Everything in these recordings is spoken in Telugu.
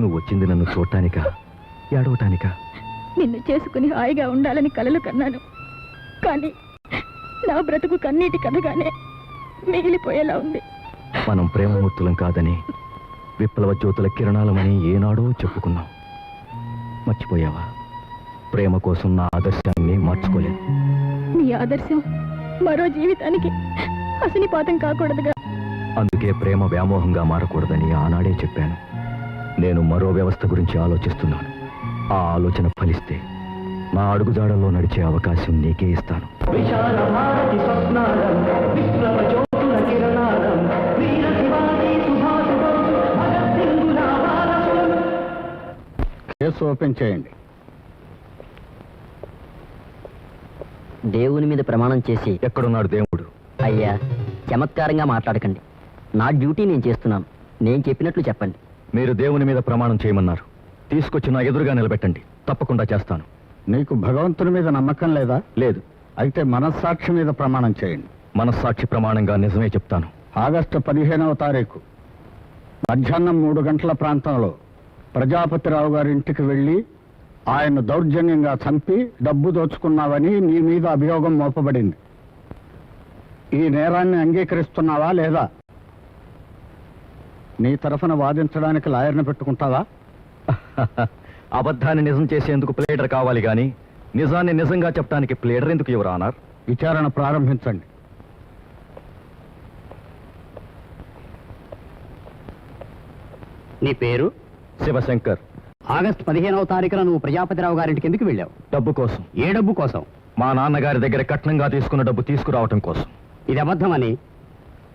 నువ్వు వచ్చింది నన్ను చూడటానికా? ఏడవటానికా? నిన్ను చేసుకుని హాయిగా ఉండాలని కలలు కన్నాను. కానీ నా బ్రతుకు కన్నీటి కథగానే మిగిలిపోయేలా ఉంది. మనం ప్రేమమూర్తులం కాదని విప్లవ జ్యోతుల కిరణాలమని ఏనాడో చెప్పుకున్నాం. మర్చిపోయావా? ప్రేమ కోసం నా ఆదర్శాన్ని మార్చుకోలేదు. నీ ఆదర్శం మరో జీవితానికి అసనిపాతం కాకూడదుగా. అందుకే ప్రేమ వ్యామోహంగా మారకూడదని ఆనాడే చెప్పాను. నేను మరో వ్యవస్థ గురించి ఆలోచిస్తున్నాను. ఆ ఆలోచన ఫలిస్తే నా అడుగుజాడల్లో నడిచే అవకాశం నీకే ఇస్తాను. కేసు ఓపెన్ చేయండి. దేవుని మీద ప్రమాణం చేసి ఎక్కడున్నాడు దేవుడు? అయ్యా చమత్కారంగా మాట్లాడకండి. నా డ్యూటీ నేను చేస్తున్నాను. నేను చెప్పినట్లు చెప్పండి. మీరు దేవుని మీద ప్రమాణం చేయమన్నారు. తీసుకొచ్చి నా ఎదురుగా నిలబెట్టండి. తప్పకుండా చేస్తాను. నీకు భగవంతుని మీద నమ్మకం లేదా? లేదు. అయితే మనస్సాక్షి మీద ప్రమాణం చేయండి. మనస్సాక్షి ప్రమాణంగా నిజమే చెప్తాను. ఆగస్టు పదిహేనవ తారీఖు మధ్యాహ్నం మూడు గంటల ప్రాంతంలో ప్రజాపతిరావు గారి ఇంటికి వెళ్ళి ఆయన దౌర్జన్యంగా చంపి డబ్బు దోచుకున్నావని నీ మీద అభియోగం మోపబడింది. ఈ నేరాన్ని అంగీకరిస్తున్నావా లేదా? నీ తరఫున వాదించడానికి లాయర్ని పెట్టుకుంటావా? అబద్ధాన్ని నిజం చేసేందుకు ప్లేడర్ కావాలి గాని నిజాన్ని నిజంగా చెప్పడానికి ప్లేడర్ ఎందుకు ఎవరు అన్నారు విచారణ ప్రారంభించండి. నీ పేరు? శివశంకర్. ఆగస్టు పదిహేనవ తారీఖున నువ్వు ప్రజాపతిరావు గారింటికి ఎందుకు వెళ్ళావు? డబ్బు కోసం. ఏ డబ్బు కోసం? మా నాన్నగారి దగ్గర కట్నంగా తీసుకున్న డబ్బు తీసుకురావటం కోసం. ఇది అబద్ధమని?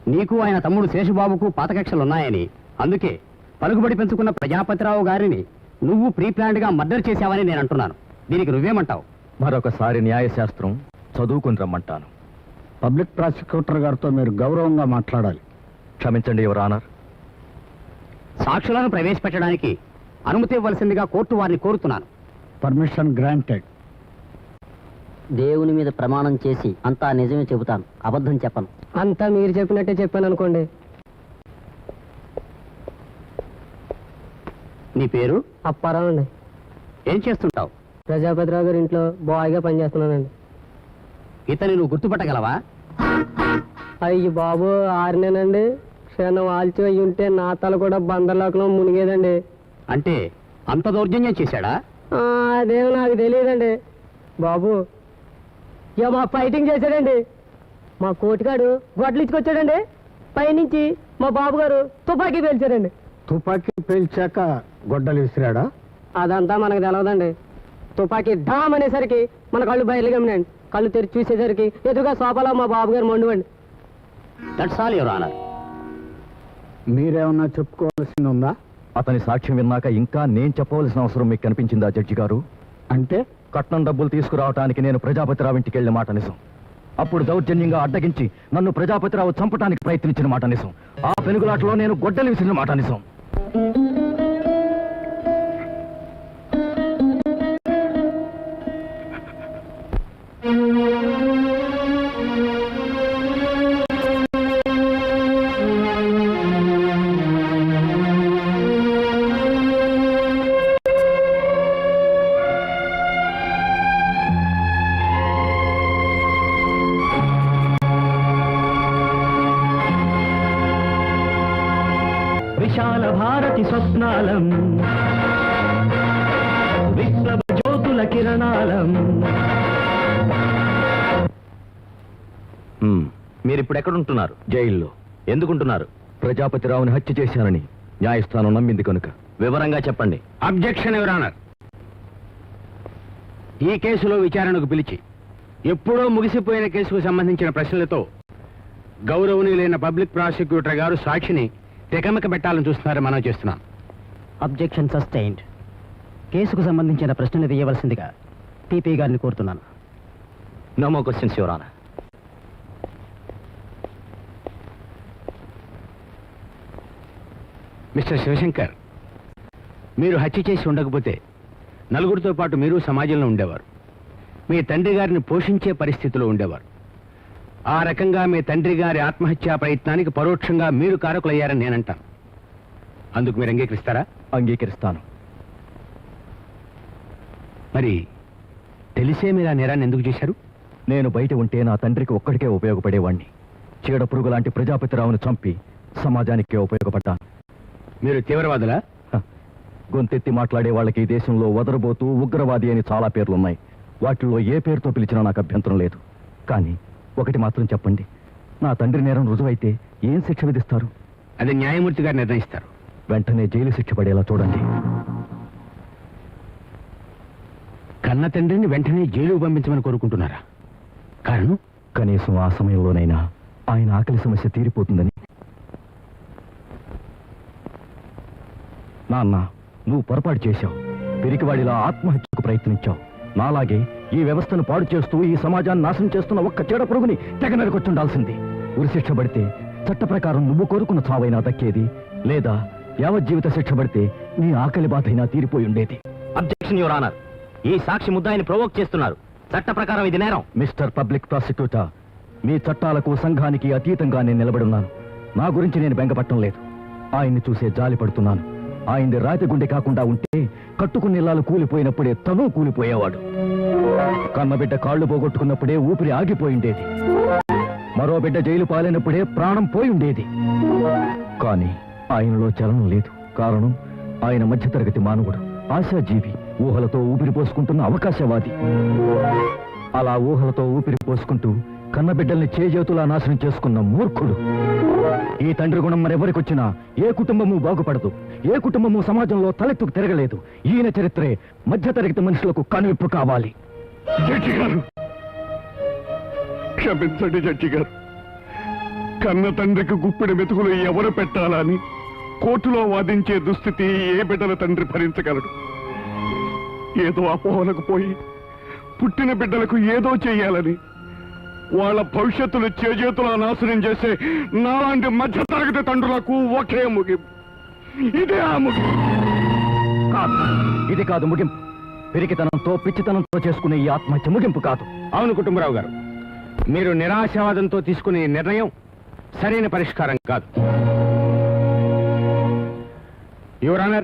నీకు ఆయన తమ్ముడు శేషుబాబుకు పాత కక్షలు ఉన్నాయని అందుకే పలుకుబడి పెంచుకున్న ప్రజాపతిరావు గారిని నువ్వు ప్రీ ప్లాన్డ్గా మర్డర్ చేశావని నేను అంటున్నాను దీనికి నువ్వేమంటావు? మరొకసారి న్యాయశాస్త్రం చదువుకుని రమ్మంటాను. పబ్లిక్ ప్రాసిక్యూటర్ గారితో మీరు గౌరవంగా మాట్లాడాలి. క్షమించండి ఎవరు ఆనర్. సాక్షులను ప్రవేశపెట్టడానికి అనుమతి ఇవ్వవలసిందిగా కోర్టు వారిని కోరుతున్నాను. Permission granted. దేవుని మీద ప్రమాణం చేసి అంతా నిజమే చెబుతాను. అబద్ధం చెప్పను. అంతా మీరు చెప్పినట్టే చెప్పాను అనుకోండి. నీ పేరు? అప్పారావు అండి. ఏం చేస్తుంటావు? ప్రజాపతిరావు గారి ఇంట్లో బాయ్గా పనిచేస్తున్నానండి. ఇతని నువ్వు గుర్తుపట్టగలవా? అయ్యి బాబు ఆరినేనండి. క్షణం ఆల్చి అయ్యి ఉంటే నా తల కూడా బందర్లోకలో మునిగేదండి. అంటే అంత దౌర్జన్యం చేశాడా? ఆ, అదేమో నాకు తెలియదండి. బాబు ఇక మా ఫైటింగ్ చేశాడండి. మా కోటిగాడు గొడ్లు ఇచ్చుకొచ్చాడండి. పైనుంచి మా బాబు గారు తుపాకీ పేల్చారండి. తుపాకీ పేల్చాక గొడ్డలు విసిరాడా? అదంతా మనకు తెలవదండి. తుపాకీ డామ్ అనేసరికి మన కళ్ళు బయలు గమనండి కళ్ళు తెరిచి చూసేసరికి ఎదురుగా సోఫాలో మా బాబు గారు మండువండి. దట్స్ ఆల్ యువర్ ఆనర్ మీరేమన్నా చెప్పుకోవాల్సింది ఉందా? అతని సాక్ష్యం విన్నాక ఇంకా నేను చెప్పవలసిన అవసరం మీకు కనిపించిందా జడ్జి గారు? అంటే? కట్నం డబ్బులు తీసుకురావటానికి నేను ప్రజాపతిరావు ఇంటికి వెళ్ళిన మాట నిజం. అప్పుడు దౌర్జన్యంగా అడ్డగించి నన్ను ప్రజాపతిరావు చంపటానికి ప్రయత్నించిన మాట నిజం. ఆ పెనుగులాటలో నేను గొడ్డలు విసిరిన మాట నిజం. స్వప్నాలం విప్లవ జ్యోతుల కిరణాలం. హ్మ్. మీరిప్పుడు ఎక్కడుంటున్నారు జైల్లో. ఎందుకుంటున్నారు? ప్రజాపతిరావుని హత్య చేశానని న్యాయస్థానం నమ్మింది కనుక. వివరంగా చెప్పండి. అబ్జెక్షన్ యువర్ ఆనర్ ఈ కేసులో విచారణకు పిలిచి ఎప్పుడో ముగిసిపోయిన కేసుకు సంబంధించిన ప్రశ్నలతో గౌరవనీయులైన పబ్లిక్ ప్రాసిక్యూటర్ గారు సాక్షిని తెకమక పెట్టాలని చూస్తున్నారని మనం చేస్తున్నాం. అబ్జెక్షన్ సస్టైన్డ్ కేసుకు సంబంధించిన ప్రశ్నలు వేయవలసిందిగా టీపీ గారిని కోరుతున్నాను. No more questions యువరానా mister Shivashankar మీరు హత్య చేసి ఉండకపోతే నలుగురితో పాటు మీరు సమాజంలో ఉండేవారు. మీ తండ్రి గారిని పోషించే పరిస్థితిలో ఉండేవారు. ఆ రకంగా మీ తండ్రి గారి ఆత్మహత్యా ప్రయత్నానికి పరోక్షంగా మీరు కారకులయ్యారని నేనంటాను. అందుకు మీరు అంగీకరిస్తారా? అంగీకరిస్తాను. మరి తెలిసే మీరు ఆ నేరాన్ని ఎందుకు చేశారు? నేను బయట ఉంటే నా తండ్రికి ఒక్కడికే ఉపయోగపడేవాణ్ణి. చీడ పురుగు లాంటి ప్రజాపతిరావును చంపి సమాజానికే ఉపయోగపడ్డాను. మీరు తీవ్రవాదులా? హ, గొంతెత్తి మాట్లాడే వాళ్ళకి ఈ దేశంలో వదరబోతూ ఉగ్రవాది అని చాలా పేర్లున్నాయి. వాటిల్లో ఏ పేరుతో పిలిచినా నాకు అభ్యంతరం లేదు. కానీ ఒకటి మాత్రం చెప్పండి. నా తండ్రి నేరం రుజువైతే ఏం శిక్ష విధిస్తారు? అది న్యాయమూర్తి గారు నిర్ణయిస్తారు. వెంటనే జైలు శిక్ష పడేలా చూడండి. కన్న తండ్రిని వెంటనే జైలుకు పంపించమని కోరుకుంటున్నారా? కారణం? కనీసం ఆ సమయంలోనైనా ఆయన ఆకలి సమస్య తీరిపోతుందని. నాన్న నువ్వు పొరపాటు చేశావు. పిరికివాడిలా ఆత్మహత్యకు ప్రయత్నించావు. నాలాగే ఈ వ్యవస్థను పాడు చేస్తూ ఈ సమాజాన్ని నాశనం చేస్తున్న ఒక్క చెడ పురుగుని తెగ నరికొచ్చుండాల్సింది. ఉరిశిక్ష పడితే చట్ట ప్రకారం నువ్వు కోరుకున్న చావైనా దక్కేది లేదా యావజ్జీవిత శిక్ష పడితే నీ ఆకలి బాధ అయినా తీరిపోయి ఉండేది. అబ్జెక్షన్ యువర్ ఆనర్ ఈ సాక్షి ముద్దాయిని ప్రొవోక్ చేస్తున్నారు. చట్ట ప్రకారం ఇది నేరం. మిస్టర్ పబ్లిక్ ప్రాసిక్యూటర్ మీ చట్టాలకు సంఘానికి అతీతంగా నేను నిలబడున్నాను నా గురించి నేను బెంగపట్టం లేదు. ఆయన్ని చూసే జాలి పడుతున్నాను. ఆయన్ని రాతి గుండె కాకుండా ఉంటే కట్టుకున్న ఇల్లాలు కూలిపోయినప్పుడే తను కూలిపోయేవాడు. కన్నబిడ్డ కాళ్ళు పోగొట్టుకున్నప్పుడే ఊపిరి ఆగిపోయిండేది. మరో బిడ్డ జైలు పాలైనప్పుడే ప్రాణం పోయి ఉండేది కానీ ఆయనలో చలనం లేదు. కారణం ఆయన మధ్యతరగతి మానవుడు ఆశాజీవి ఊహలతో ఊపిరి పోసుకుంటున్న అవకాశవాది. అలా ఊహలతో ఊపిరి పోసుకుంటూ కన్నబిడ్డల్ని చేజేతులా నాశనం చేసుకున్న మూర్ఖుడు. ఈ తండ్రి గుణం మరెవరికొచ్చినా ఏ కుటుంబము బాగుపడదు. ఏ కుటుంబము సమాజంలో తలెత్తుకు తిరగలేదు. ఈయన చరిత్రే మధ్యతరగతి మనుషులకు కనువిప్పు కావాలి. జడ్జి గారు క్షమించండి జడ్జి గారు. కన్న తండ్రికి గుప్పిడి మెతుకులు ఎవరు పెట్టాలని కోర్టులో వాదించే దుస్థితి ఏ బిడ్డల తండ్రి భరించగలడు? ఏదో అపోహలకు పోయి పుట్టిన బిడ్డలకు ఏదో చేయాలని వాళ్ళ భవిష్యత్తును చేజేతులా నాశనం చేసే నాలాంటి మధ్యతరగతి తండ్రులకు ఒకే ముగింపు. ఇదే ఆ ముగింపు. కాదు ఇది కాదు ముగింపు. పిరికితనంతో పిచ్చితనంతో చేసుకునే ఈ ఆత్మహత్య ముగింపు కాదు. అవును కుటుంబరావు గారు మీరు నిరాశావాదంతో తీసుకునే నిర్ణయం సరైన పరిష్కారం కాదు. యువర్ ఆనర్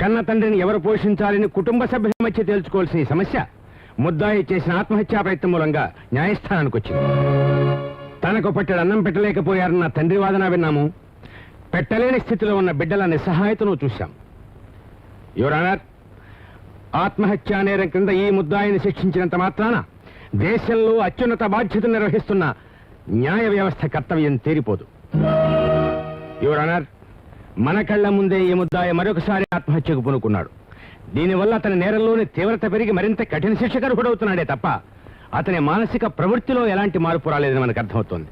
కన్న తండ్రిని ఎవరు పోషించాలని కుటుంబ సభ్యుల మధ్య తేల్చుకోవాల్సిన ఈ సమస్య ముద్దాయి చేసిన ఆత్మహత్యా ప్రయత్నం మూలంగా న్యాయస్థానానికి వచ్చింది. తనకు పట్టెడు అన్నం పెట్టలేకపోయారన్న తండ్రి వాదన విన్నాము. పెట్టలేని స్థితిలో ఉన్న బిడ్డల నిస్సహాయతను చూశాం. యువర్ ఆనర్ ఆత్మహత్యా నేరం క్రింద ఈ ముద్దాయిని శిక్షించినంత మాత్రాన దేశంలో అత్యున్నత బాధ్యతను నిర్వహిస్తున్న న్యాయ వ్యవస్థ కర్తవ్యం తీరిపోదు. యువర్ ఆనర్ మన కళ్ళ ముందే ఈ ముద్దాయ మరొకసారి ఆత్మహత్యకు పూనుకున్నాడు. దీనివల్ల అతని నేరంలోని తీవ్రత పెరిగి మరింత కఠిన శిక్షకు అర్హుడవుతున్నాడే తప్ప అతని మానసిక ప్రవృత్తిలో ఎలాంటి మార్పు రాలేదని మనకు అర్థమవుతోంది.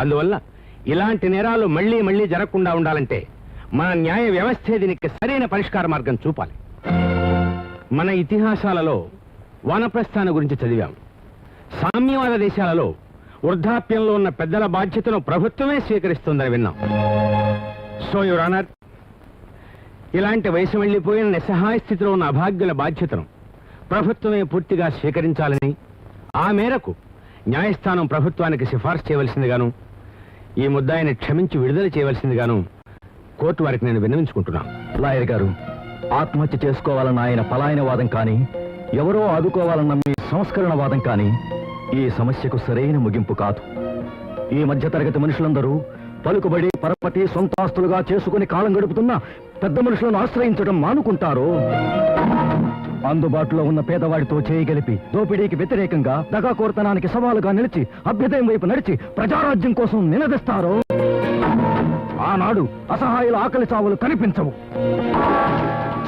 అందువల్ల ఇలాంటి నేరాలు మళ్ళీ మళ్ళీ జరగకుండా ఉండాలంటే మన న్యాయ వ్యవస్థే దీనికి సరైన పరిష్కార మార్గం చూపాలి. మన ఇతిహాసాలలో వానప్రస్థానం గురించి చదివాం. సామ్యవాద దేశాలలో వృద్ధాప్యంలో ఉన్న పెద్దల బాధ్యతను ప్రభుత్వమే స్వీకరిస్తుందని విన్నాం. సో యువర్ ఆనర్ ఇలాంటి వయసు వెళ్ళిపోయిన నిస్సహాయ స్థితిలో ఉన్న అభాగ్యుల బాధ్యతను ప్రభుత్వమే పూర్తిగా స్వీకరించాలని ఆ మేరకు న్యాయస్థానం ప్రభుత్వానికి సిఫార్సు చేయవలసిందిగాను ఈ ముద్దాయిని క్షమించి విడుదల చేయవలసిందిగాను కోర్టు వారికి నేను విన్నవించుకుంటున్నాను. లాయర్ గారు ఆత్మహత్య చేసుకోవాలన్న ఆయన పలాయన వాదం కానీ ఎవరో ఆదుకోవాలన్న మీ సంస్కరణ వాదం కానీ ఈ సమస్యకు సరైన ముగింపు కాదు. ఈ మధ్యతరగతి మనుషులందరూ పలుకుబడి పరపతి సొంత ఆస్తులుగా చేసుకుని కాలం గడుపుతున్న పెద్ద మనుషులను ఆశ్రయించడం మానుకుంటారు. అందుబాటులో ఉన్న పేదవాడితో చేయగలిపి దోపిడీకి వ్యతిరేకంగా దగాకోరతనానికి సవాలుగా నిలిచి అభ్యుదయం వైపు నడిచి ప్రజారాజ్యం కోసం నిలదీస్తారు. ఆనాడు అసహాయుల ఆకలి చావులు కనిపించవు.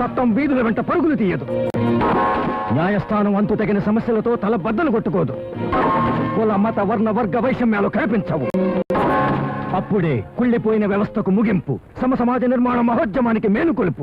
చట్టం వీధుల వెంట పరుగులు తీయదు. న్యాయస్థానం అంతు తగిన సమస్యలతో తల బద్దలు కొట్టుకోదు. కుల మత వర్ణ వర్గ వైషమ్యాలు కనిపించవు. అప్పుడే కుళ్ళిపోయిన వ్యవస్థకు ముగింపు. సమసమాజ నిర్మాణ మహోద్యమానికి మేలుకొలుపు.